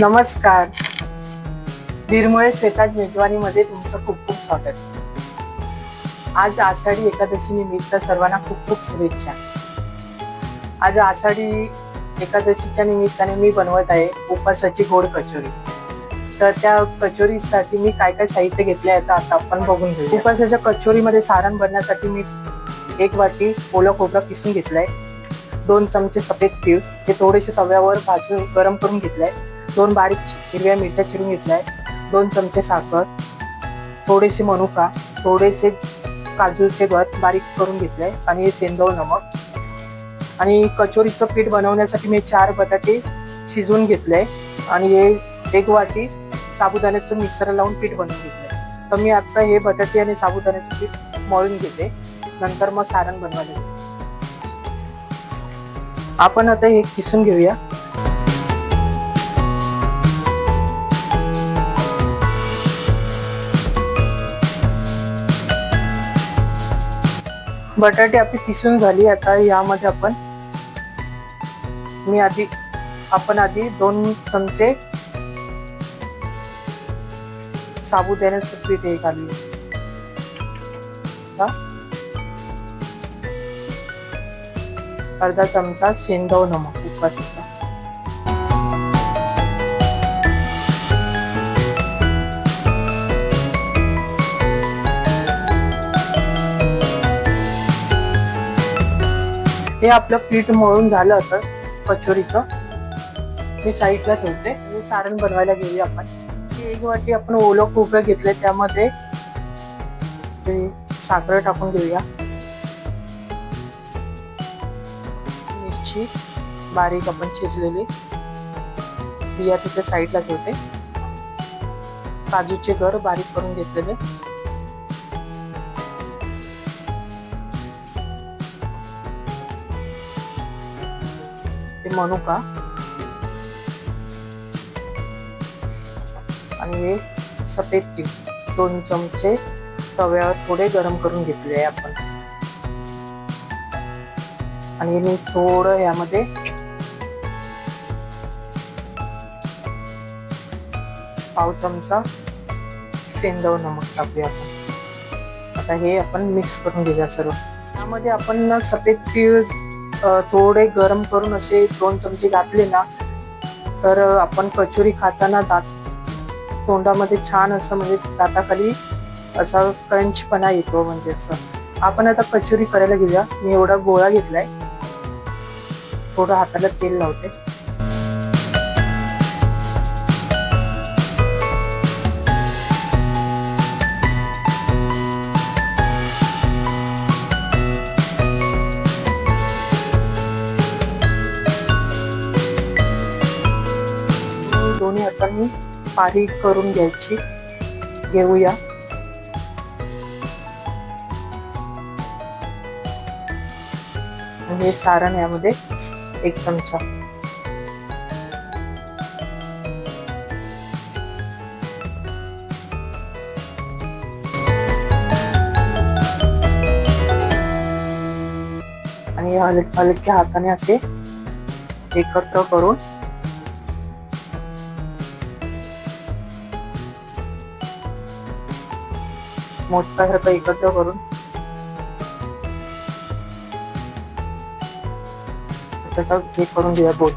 नमस्कार. निर्मळ शेताज मेजवानीमध्ये तुमचं खूप खूप स्वागत. आज आषाढी एकादशी निमित्त सर्वांना खूप खूप शुभेच्छा. आज आषाढी एकादशीच्या निमित्ताने मी बनवत आहे उपासाची गोड कचोरी. तर त्या कचोरीसाठी मी काय काय साहित्य घेतले आहे आता आपण बघून घेऊ उपासाच्या कचोरीमध्ये सारण बनण्यासाठी मी एक वाटी ओलं खोबरं किसून घेतलंय. दोन चमचे सफेद तीळ हे थोडेसे तव्यावर भाजून गरम करून घेतलंय. दोन बारीक हिरव्या मिरच्या चिरून घेतल्या आहेत. दोन चमचे साखर थोडेसे मनुका थोडेसे काजूचे गत बारीक करून घेतले आणि सेंदव नमक आणि कचोरीचं पीठ बनवण्यासाठी मी चार बटाटे शिजवून घेतले आणि हे एक वाटी साबुदाण्याचं मिक्सर लावून पीठ बनवून घेतलंय तर मी आता हे बटाटे आणि साबुदाण्याचं पीठ मळून घेते. नंतर मग सारण बनवायला आपण आता हे किसून घेऊया. बटाटे आपली किसून झाली आता यामध्ये आपण मी आधी आपण आधी दोन चमचे साबुदाण्याचं पीठ हे घालू अर्धा चमचा शेंदव नमक उपासाचा. हे आपलं पीठ मळून झालं होतं कचोरीचं. मी साईडला ठेवते. हे सारण बनवायला घेऊया आपण. एक वाटी आपण ओलं खोबरं घेतलं त्यामध्ये ते साखर टाकून घेऊया. मिरची बारीक आपण चिरलेली. बिया तिच्या साईडला ठेवते. काजूचे घर बारीक करून घेतलेले. मनुका आणि हे सफेद तीळ दोन चमचे तव्यावर थोडे गरम करून घेतले आहे आपण. आणि मी थोडं यामध्ये पाव चमचा सेंदव नमक टाकले आपण. आता हे आपण मिक्स करून घेऊया सर्व. त्यामध्ये आपण सफेद तीळ थोडे गरम करून असे दोन चमचे घातले ना तर आपण कचोरी खाताना दात तोंडामध्ये छान असं म्हणजे दाताखाली असा क्रंचपणा येतो म्हणजे असं. आपण आता कचोरी करायला घेऊया. मी एवढा गोळा घेतलाय. थोडं हाताला तेल लावते. दोन्ही हातांनी बारीक करून घ्यायची. घेऊया. हे सारण यामध्ये एक चमचा. आणि हलक्या हाताने असे एकत्र करून मोठा मोठ्यासारखं एकत्र करून. त्याचा हे करून घेऊया बोल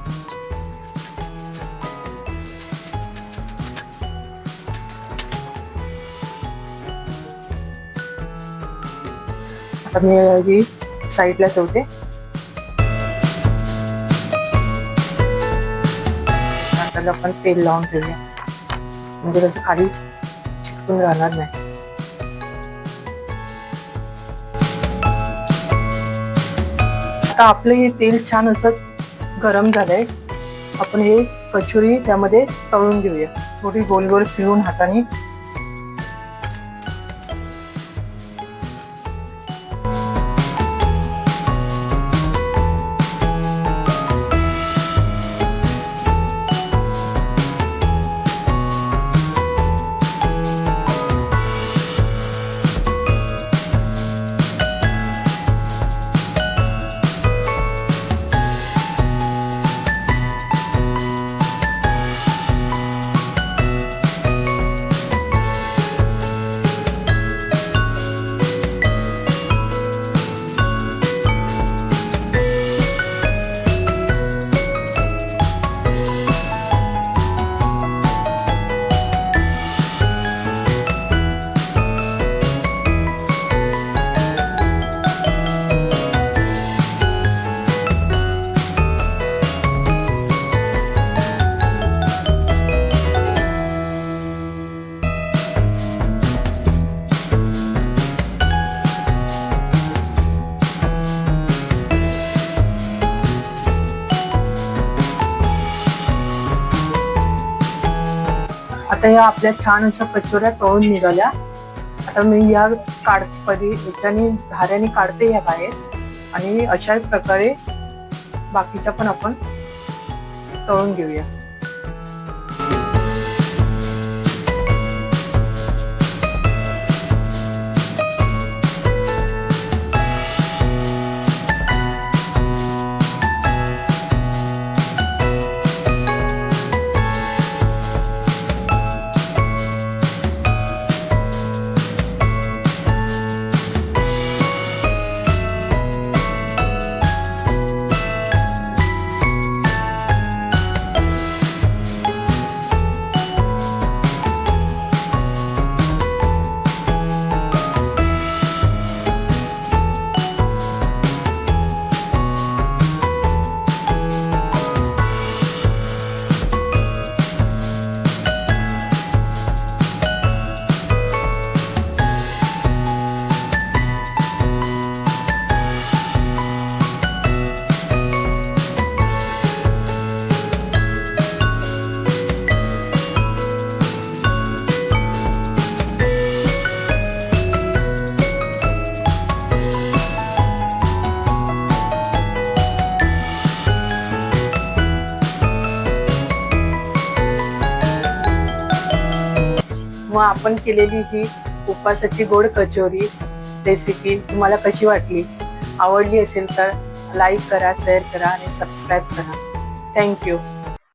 आता मी ही साईडला ठेवते. आता आपण तेल लावून ठेवूया. म्हणजे कसं खाली चिकटून राहणार नाही. आता आपलं हे तेल छान असं गरम झालंय. आपण हे कचोरी त्यामध्ये तळून घेऊया. थोडी गोल गोल फिरवून हाताने आता या आपल्या छान अशा कचोऱ्या तळून निघाल्या. आता मी या काढ परी याच्याने झाऱ्याने काढते या बाहेर. आणि अशाच प्रकारे बाकीच्या पण आपण तळून घेऊया. मग आपण केलेली ही उपवासाची गोड कचोरी रेसिपी तुम्हाला कशी वाटली? आवडली असेल तर लाईक करा शेअर करा आणि सबस्क्राईब करा. थँक्यू